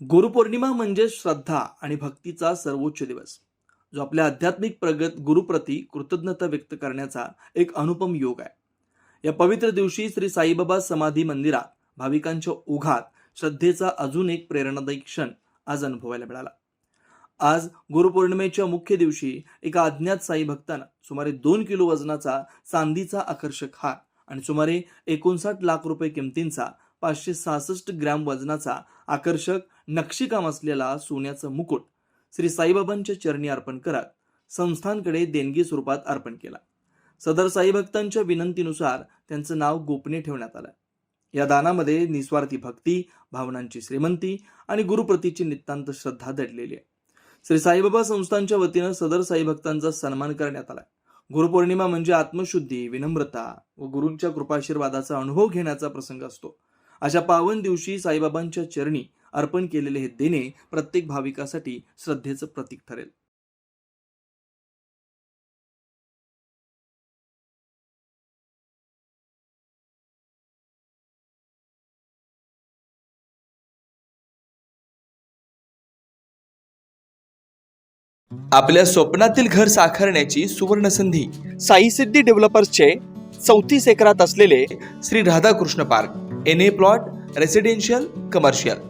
गुरुपौर्णिमा म्हणजे श्रद्धा आणि भक्तीचा सर्वोच्च दिवस जो आपल्या आध्यात्मिक प्रगत गुरुप्रती कृतज्ञता व्यक्त करण्याचा एक अनुपम योग आहे. या पवित्र दिवशी श्री साईबाबा समाधी मंदिरात भाविकांच्या ओघात श्रद्धेचा अजून एक प्रेरणादायी क्षण आज अनुभवायला मिळाला. आज गुरुपौर्णिमेच्या मुख्य दिवशी एका अज्ञात साई भक्तानं सुमारे दोन किलो वजनाचा चांदीचा आकर्षक हार आणि सुमारे एकोणसाठ लाख रुपये किमतींचा पाचशे सहासष्ट ग्रॅम वजनाचा आकर्षक नक्षीकाम असलेला सोन्याचं मुकुट श्री साईबाबांच्या चरणी अर्पण करत संस्थांकडे देणगी स्वरूपात अर्पण केला. सदर साई भक्तांच्या विनंतीनुसार त्यांचं नाव गोपनीय ठेवण्यात आलं. या दानामध्ये निस्वार्थी भक्ती भावनांची श्रीमंती आणि गुरुप्रतीची नितांत श्रद्धा दडलेली आहे. श्री साईबाबा संस्थांच्या वतीनं सदर साई भक्तांचा सन्मान करण्यात आला. गुरुपौर्णिमा म्हणजे आत्मशुद्धी विनम्रता व गुरूंच्या कृपाशीर्वादाचा अनुभव घेण्याचा प्रसंग असतो. अशा पावन दिवशी साईबाबांच्या चरणी अर्पण केलेले हे देणे प्रत्येक भाविकासाठी श्रद्धेचं प्रतीक ठरेल. आपल्या स्वप्नातील घर साकारण्याची सुवर्ण संधी साई सिद्धी डेव्हलपर्सचे चौतीस एकरात असलेले Shri Radhakrishna park N A plot residential commercial